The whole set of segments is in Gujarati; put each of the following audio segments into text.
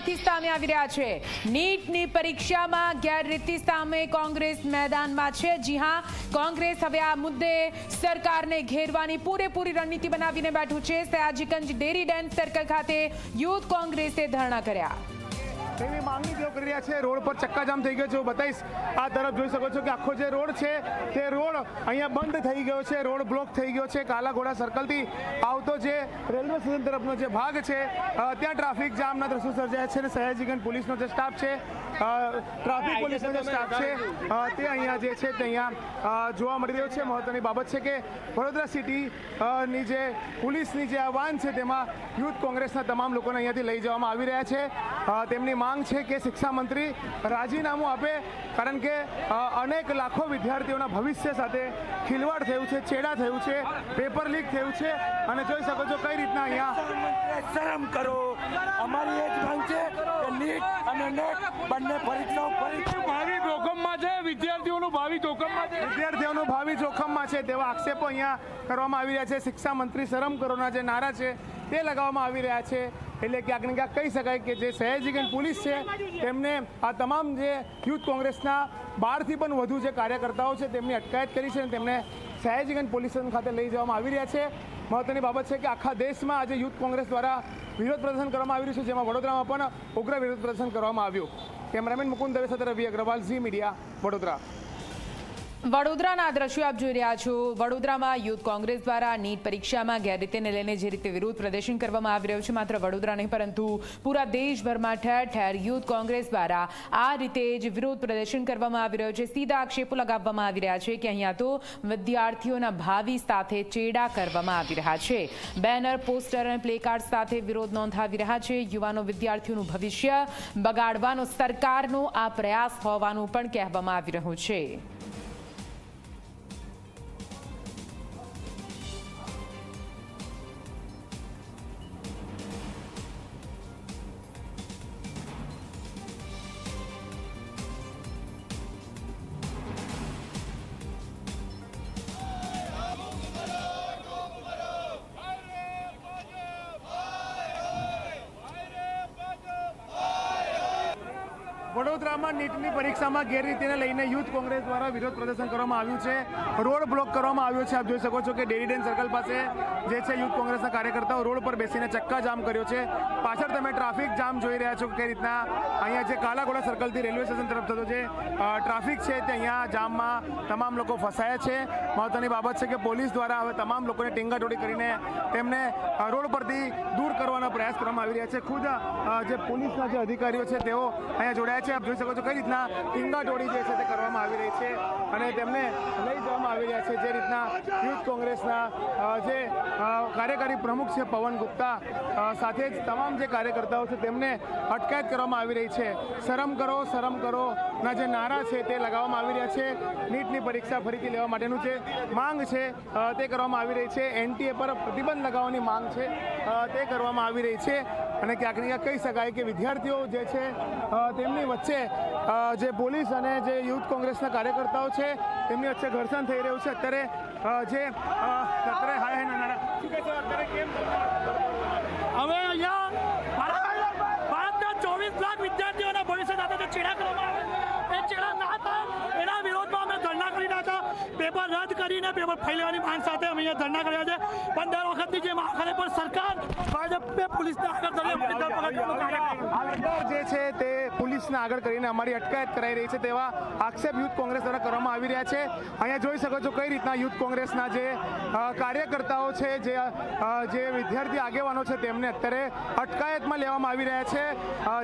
વડોદરામાંથી સામે આવી રહ્યા છે. નીટની પરીક્ષામાં ગેરરીતિ સામે કોંગ્રેસ મેદાનમાં છે. જી હા, કોંગ્રેસ હવે આ મુદ્દે સરકારને ઘેરવાની પૂરેપૂરી રણનીતિ બનાવીને બેઠું છે. સયાજીગંજ ડેરી ડેન સર્કલ ખાતે યુથ કોંગ્રેસે ધરણા કર્યા. એવી માંગણી તેઓ કરી રહ્યા છે. રોડ પર ચક્કાજામ થઈ ગયો છે. હું બતાવીશ આ તરફ જોઈ શકો છો કે આખો જે રોડ છે તે રોડ અહીંયા બંધ થઈ ગયો છે. રોડ બ્લોક થઈ ગયો છે. કાલાઘોડા સર્કલથી આવતો જે રેલવે સ્ટેશન તરફનો જે ભાગ છે ત્યાં ટ્રાફિક જામના દ્રશ્યો સર્જાયા છે અને સયાજીગંજ પોલીસનો જે સ્ટાફ છે ટ્રાફિક પોલીસનો જે સ્ટાફ છે તે અહીંયા જે છે તે અહીંયા જોવા મળી રહ્યો છે. મહત્વની બાબત છે કે વડોદરા સિટી ની જે પોલીસની જે આ વાન છે તેમાં યુથ કોંગ્રેસના તમામ લોકોને અહીંયાથી લઈ જવામાં આવી રહ્યા છે. તેમની માંગ છે કે શિક્ષામંત્રી રાજીનામું આપે કારણ કે અનેક લાખો વિદ્યાર્થીઓના ભવિષ્ય સાથે ખિલવાડ થયું છે ચેડા થયું છે પેપર લીક થયું છે અને જોઈ શકો છો કઈ રીતના અહીંયા શરમ કરો. અમારી એ જ માંગ છે કે નીટ અને નેટ બંને પરીક્ષાઓ ફરી ભાવિ જોખમમાં છે વિદ્યાર્થીઓનું ભાવિ જોખમમાં છે. વિદ્યાર્થીઓનું ભાવિ જોખમમાં છે તેવા આક્ષેપો અહીંયા કરવામાં આવી રહ્યા છે. શિક્ષા મંત્રી શરમ કરોના જે નારા છે તે લગાવવામાં આવી રહ્યા છે. એટલે ક્યાંક ને ક્યાંક કહી શકાય કે જે સયાજીગંજ પોલીસ છે, તેમને આ તમામ જે યુથ કોંગ્રેસના બારથી પણ વધુ જે કાર્યકર્તાઓ છે, તેમની અટકાયત કરી છે અને તેમને સયાજીગંજ પોલીસ સ્ટેશન ખાતે લઈ જવામાં આવી રહ્યા છે. મહત્વની બાબત છે કે આખા દેશમાં આજે યુથ કોંગ્રેસ દ્વારા વિરોધ પ્રદર્શન કરવામાં આવી રહ્યું છે, જેમાં વડોદરામાં પણ ઉગ્ર વિરોધ પ્રદર્શન કરવામાં આવ્યું. કેમેરામેન મુકુંદ દવે સાથે રવિ અગ્રવાલ, ઝી મીડિયા, વડોદરા. વડોદરાના દ્રશ્યો આપ જોઈ રહ્યા છો. વડોદરામાં યુથ કોંગ્રેસ દ્વારા નીટ પરીક્ષામાં ગેરરીતિને લઈને જે રીતે વિરોધ પ્રદર્શન કરવામાં આવી રહ્યું છે, માત્ર વડોદરા નહીં, પરંતુ પૂરા દેશભરમાં ઠેર ઠેર યુથ કોંગ્રેસ દ્વારા આ રીતે જ વિરોધ પ્રદર્શન કરવામાં આવી રહ્યો છે. સીધા આક્ષેપો લગાવવામાં આવી રહ્યા છે કે અહીંયા તો વિદ્યાર્થીઓના ભાવિ સાથે ચેડા કરવામાં આવી રહ્યા છે. બેનર, પોસ્ટર અને પ્લેકાર્ડ સાથે વિરોધ નોંધાવી રહ્યા છે. યુવાનો વિદ્યાર્થીઓનું ભવિષ્ય બગાડવાનો સરકારનો આ પ્રયાસ હોવાનું પણ કહેવામાં આવી રહ્યું છે. વડોદરામાં નીટની પરીક્ષામાં ગેરરીતિને લઈને યુથ કોંગ્રેસ દ્વારા વિરોધ પ્રદર્શન કરવામાં આવ્યું છે. રોડ બ્લોક કરવામાં આવ્યો છે. આપ જોઈ શકો છો કે ડેરીડેન સર્કલ પાસે જે છે યુથ કોંગ્રેસના કાર્યકર્તાઓ રોડ પર બેસીને ચક્કા જામ કર્યો છે. પાછળ તમે ટ્રાફિક જામ જોઈ રહ્યા છો કે રીતના અહીંયા જે કાલાઘોડા સર્કલથી રેલવે સ્ટેશન તરફ થતો જે ટ્રાફિક છે તે અહીંયા જામમાં તમામ લોકો ફસાયા છે. મહત્વની બાબત છે કે પોલીસ દ્વારા હવે તમામ લોકોને ટીંગાટોડી કરીને તેમને રોડ પરથી દૂર કરવાનો પ્રયાસ કરવામાં આવી રહ્યા છે. ખુદ જે પોલીસના જે અધિકારીઓ છે તેઓ અહીંયા જોડાયા છે. આપ જોઈ શકો છો કઈ રીતના ટીંગાટોળી જે છે તે કરવામાં આવી રહી છે અને તેમને લઈ જવામાં આવી રહ્યા છે જે રીતના યુથ કોંગ્રેસના જે કાર્યકારી પ્રમુખ છે પવન ગુપ્તા સાથે જ તમામ જે કાર્યકર્તાઓ છે તેમને અટકાયત કરવામાં આવી રહી છે. શરમ કરો શરમ કરો. ના, જે નારા છે તે લગાવવામાં આવી રહ્યા છે. નીટની પરીક્ષા ફરીથી લેવા માટેનું જે માંગ છે તે કરવામાં આવી રહી છે. એનટીએ પર પ્રતિબંધ લગાવવાની માંગ છે તે કરવામાં આવી રહી છે. અને ક્યાંક ને ક્યાંક કહી શકાય કે વિદ્યાર્થીઓ જે છે તેમની વચ્ચે અ, જે પોલીસ અને જે યુથ કોંગ્રેસના કાર્યકર્તાઓ છે તેમની વચ્ચે ઘર્ષણ થઈ રહ્યું છે. અત્યારે જે અત્યારે હાય હાય કેમ? હવે અહીંયા ભારતના ચોવીસ લાખ વિદ્યાર્થીઓના ભવિષ્ય સાથે જે ચેડા કરવામાં આવે એ ચેડા ના થાય એના વિરોધમાં અમે ધરણા કરી હતા. પેપર રદ કરીને પેપર ફાઇલવાની માંગ સાથે અમે અહીંયા ધરણા કર્યા છે. પણ દર વખતની જેમ આખરે પણ સરકાર ભાજપે પોલીસને આગળ ધરી જે છે તે પોલીસને આગળ કરીને અમારી અટકાયત કરાઈ રહી છે તેવા આક્ષેપ યુથ કોંગ્રેસ દ્વારા કરવામાં આવી રહ્યા છે. અહીંયા જોઈ શકો છો કઈ રીતના યુથ કોંગ્રેસના જે કાર્યકર્તાઓ છે, જે જે વિદ્યાર્થી આગેવાનો છે તેમને અત્યારે અટકાયતમાં લેવામાં આવી રહ્યા છે.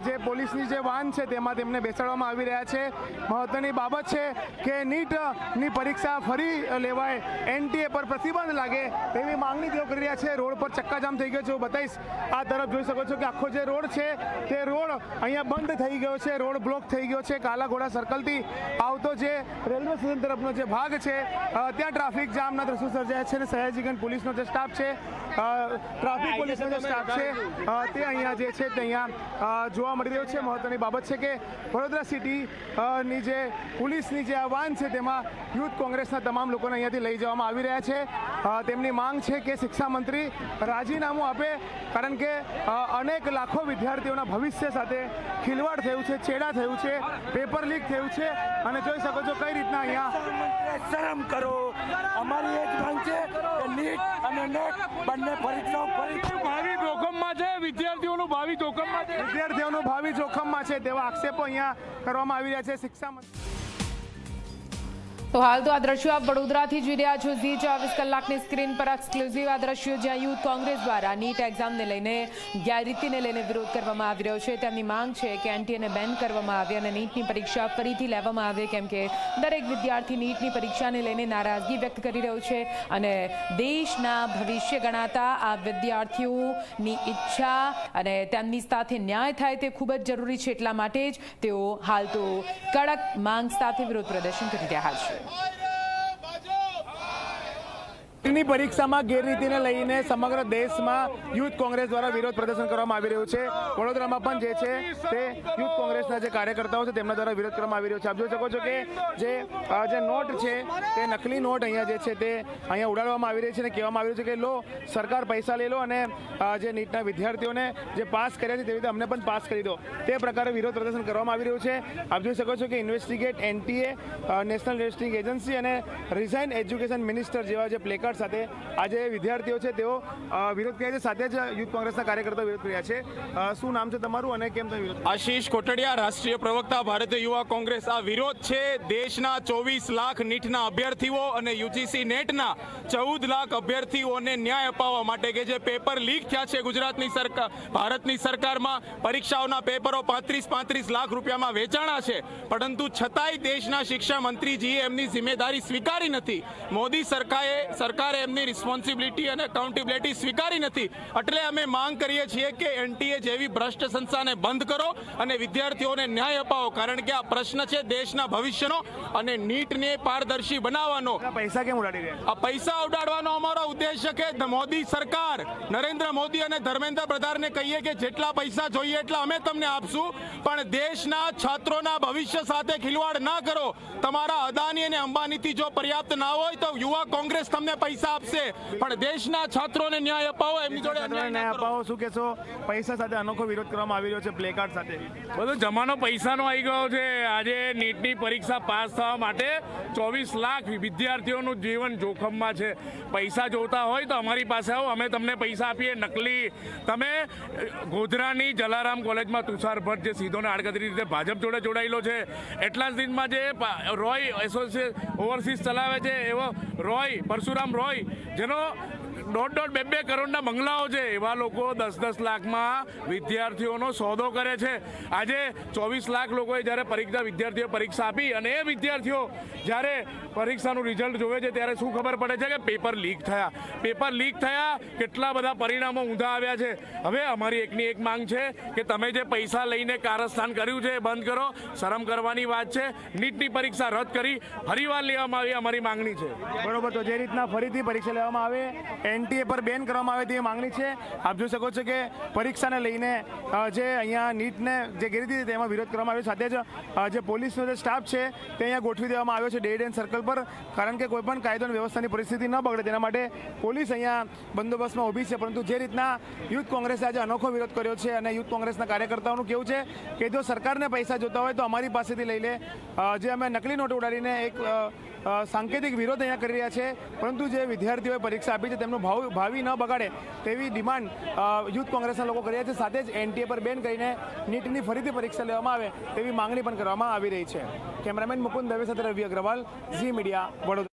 જે પોલીસની જે વાન છે તેમાં તેમને બેસાડવામાં આવી રહ્યા છે. મહત્વની બાબત છે કે નીટની પરીક્ષા ફરી લેવાય, એનટીએ પર પ્રતિબંધ લાગે તેવી માંગણી તેઓ કરી રહ્યા છે. રોડ પર ચક્કાજામ થઈ ગયો છે. હું બતાવીશ. આ તરફ જોઈ શકો છો કે આખો જે રોડ છે તે રોડ અહીંયા બંધ થઈ ગયો છે. રોડ બ્લોક થઈ ગયો છે. કાલાઘોડા સર્કલથી આવતો જે રેલવે સ્ટેશન તરફનો જે ભાગ છે ત્યાં ટ્રાફિક જામના દ્રશ્યો સર્જાયા છે અને સયાજીગંજ પોલીસનો જે સ્ટાફ છે ટ્રાફિક પોલીસનો જે સ્ટાફ છે તે અહીંયા જે છે તે અહીંયા જોવા મળી રહ્યો છે. મહત્વની બાબત છે કે વડોદરા સિટીની જે પોલીસની જે આ વાન છે તેમાં યુથ કોંગ્રેસના તમામ લોકોને અહીંયાથી લઈ જવામાં આવી રહ્યા છે. તેમની માંગ છે કે શિક્ષા મંત્રી રાજીનામું આપે કારણ કે અનેક લાખો વિદ્યાર્થીઓના ભવિષ્ય સાથે ખિલવાડ થયું છે. છેડા થયું છે પેપર લીક થયું છે અને જોઈ શકો છો કઈ રીતના અહીંયા શરમ કરો. અમારી એક માંગ છે કે નીટ અને નેટ બંને પરીક્ષાઓ પરીક્ષા ભાવિ જોખમમાં છે વિદ્યાર્થીઓનું ભાવિ જોખમમાં છે. વિદ્યાર્થીઓનું ભાવિ જોખમમાં છે તેવા આક્ષેપો અહીંયા કરવામાં આવી રહ્યા છે. શિક્ષા મંત્રી તો હાલ તો આ દ્રશ્યો આપ વડોદરાથી જોઈ રહ્યા છો. ઝી ચોવીસ કલાકની સ્ક્રીન પર એક્સક્લુઝિવ આ દ્રશ્યો જ્યાં યુથ કોંગ્રેસ દ્વારા નીટ એક્ઝામને લઈને ગેરરીતિને લઈને વિરોધ કરવામાં આવી રહ્યો છે. તેમની માંગ છે કે એનટીએને બેન કરવામાં આવે અને નીટની પરીક્ષા ફરીથી લેવામાં આવે, કેમ કે દરેક વિદ્યાર્થી નીટની પરીક્ષાને લઈને નારાજગી વ્યક્ત કરી રહ્યો છે અને દેશના ભવિષ્ય ગણાતા આ વિદ્યાર્થીઓની ઈચ્છા અને તેમની સાથે ન્યાય થાય તે ખૂબ જ જરૂરી છે. એટલા માટે જ તેઓ હાલ તો કડક માંગ સાથે વિરોધ પ્રદર્શન કરી રહ્યા છે. Haydi! ની પરીક્ષામાં ગેરરીતિને લઈને સમગ્ર દેશમાં યુથ કોંગ્રેસ દ્વારા વિરોધ પ્રદર્શન કરવામાં આવી રહ્યું છે. વડોદરામાં પણ જે છે તે યુથ કોંગ્રેસના જે કાર્યકર્તાઓ છે તેમના દ્વારા વિરોધ કરવામાં આવી રહ્યો છે. આપ જોઈ શકો છો કે જે જે નોટ છે તે નકલી નોટ અહીંયા જે છે તે અહીંયા ઉડાડવામાં આવી રહી છે અને કહેવામાં આવી રહ્યું છે કે લો, સરકાર પૈસા લઈ લો અને જે નીટના વિદ્યાર્થીઓને જે પાસ કર્યા છે તેવી રીતે અમને પણ પાસ કરી દો. તે પ્રકારે વિરોધ પ્રદર્શન કરવામાં આવી રહ્યું છે. આપ જોઈ શકો છો કે investigate NTA national testing agency અને રિઝાઇન એજ્યુકેશન મિનિસ્ટર જેવા જે પ્લેકાર્ડ સાથે. આજે વિદ્યાર્થીઓ છે, તેઓ વિરોધ કર્યા છે. સાથે જ યુથ કોંગ્રેસના કાર્યકર્તાઓ વિરોધ કર્યા છે. શું નામ છે તમારું અને કેમ તમે વિરોધ આશીષ કોટડિયા, રાષ્ટ્રીય પ્રવક્તા, ભારતીય યુવા કોંગ્રેસ. આ વિરોધ છે દેશના ચોવીસ લાખ નીટના અભ્યર્થીઓ અને યુજીસી નેટના ચૌદ લાખ અભ્યર્થીઓને ન્યાય અપાવવા માટે કે જે પેપર લીક થયા છે ગુજરાતની સરકાર ભારતની સરકારમાં. પરીક્ષાઓના પેપરો પાંત્રીસ પાંત્રીસ લાખ રૂપિયામાં વેચાણા છે. પરંતુ છતાંય દેશના શિક્ષા મંત્રીજીએ એમની જિમ્મેદારી સ્વીકારી નથી. મોદી સરકારે સરકારે એમની રિસ્પોન્સિબિલિટી અને અકાઉન્ટેબિલિટી સ્વીકારી નથી. એટલે અમે માંગ કરીએ છીએ કે એનટીએ જેવી ભ્રષ્ટ સંસ્થાને બંધ કરો અને વિદ્યાર્થીઓને ન્યાય અપાવો. કારણ કે આ પ્રશ્ન છે દેશના ભવિષ્યનો અને નીટને પારદર્શી બનાવવાનો. પૈસા કેમ ઉડાડી રહ્યા આ પૈસા ઉડાડવાનો અમારો ઉદ્દેશ કે મોદી સરકાર નરેન્દ્ર મોદી અને ધર્મેન્દ્ર પ્રધાનને કહીએ કે જેટલા પૈસા જોઈએ એટલા અમે તમને આપશું પણ દેશના છાત્રોના ભવિષ્ય સાથે ખિલવાડ ના કરો. તમારા અદાની અને અંબાનીથી જો પર્યાપ્ત ના હોય તો યુવા કોંગ્રેસ તમને પૈસા આપશે પણ દેશના છાત્રોને ન્યાય અપાવો એમની જોડે ન્યાય અપાવો શું કહેશો? પૈસા સાથે અનોખો વિરોધ કરવામાં આવી રહ્યો છે પ્લેકાર્ડ સાથે. બધો જમાનો પૈસાનો આવી ગયો છે. આજે નીટની પરીક્ષા પાસ થવા માટે ચોવીસ લાખ વિદ્યાર્થીઓનું જીવન જોખમમાં છે. પૈસા જોતા હોય તો અમારી પાસે આવો. અમે તમને પૈસા આપીએ નકલી. તમે ગોધરાની જલારામ કોલેજમાં તુષાર ભટ્ટ જે સીધો ને આડકતરી રીતે ભાજપ જોડે જોડાયેલો છે. એટલા જ દિનમાં જે રોય એસોસિએટ ઓવરસીઝ ચલાવે છે એવો રોય પરશુરામ રોય જેનો દોઢ દોઢ બે બે કરોડના બંગલાઓ છે. એવા લોકો દસ દસ લાખમાં વિદ્યાર્થીઓનો સોદો કરે છે. આજે ચોવીસ લાખ લોકોએ જ્યારે પરીક્ષા વિદ્યાર્થીઓ પરીક્ષા આપી અને એ વિદ્યાર્થીઓ જ્યારે પરીક્ષાનું રિઝલ્ટ જોવે છે ત્યારે શું ખબર પડે છે કે પેપર લીક થયા. પેપર લીક થયા કેટલા બધા પરિણામો ઊંધા આવ્યા છે. હવે અમારી એકની એક માંગ છે કે તમે જે પૈસા લઈને કારસ્થાન કર્યું છે એ બંધ કરો. શરમ કરવાની વાત છે. નીટની પરીક્ષા રદ કરી ફરીવાર લેવામાં આવી અમારી માંગણી છે. બરોબર, તો જે રીતના ફરીથી પરીક્ષા લેવામાં આવે એનટીએ પર બેન કરવામાં આવે તેવી માંગણી છે. આપ જોઈ શકો છો કે પરીક્ષાને લઈને જે અહીંયા નીટને જે ઘેરી હતી તેમાં વિરોધ કરવામાં આવ્યો સાથે જ જે પોલીસનો જે સ્ટાફ છે તે અહીંયા ગોઠવી દેવામાં આવ્યો છે ડેડ એન્ડ સર્કલ પર, કારણ કે કોઈપણ કાયદો અને વ્યવસ્થાની પરિસ્થિતિ ન બગડે તેના માટે પોલીસ અહીંયા બંદોબસ્તમાં ઊભી છે. પરંતુ જે રીતના યુથ કોંગ્રેસે આજે અનોખો વિરોધ કર્યો છે અને યુથ કોંગ્રેસના કાર્યકર્તાઓનું કેવું છે કે જો સરકારને પૈસા જોતા હોય તો અમારી પાસેથી લઈ લે. જે અમે નકલી નોટ ઉડાડીને એક સાંકેતિક વિરોધ અહીંયા કરી રહ્યા છે, પરંતુ જે વિદ્યાર્થીઓએ પરીક્ષા આપી છે તેમનું ભાવ, ભાવિ ન બગાડે તેવી ડિમાન્ડ યુથ કોંગ્રેસના લોકો કરી રહ્યા છે, સાથે જ એનટીએ પર બેન કરીને નીટની ફરીથી પરીક્ષા લેવામાં આવે તેવી માંગણી પણ કરવામાં આવી રહી છે. કેમેરામેન મુકુંદ દવે સાથે રવિ અગ્રવાલ, ઝી મીડિયા, વડોદરા.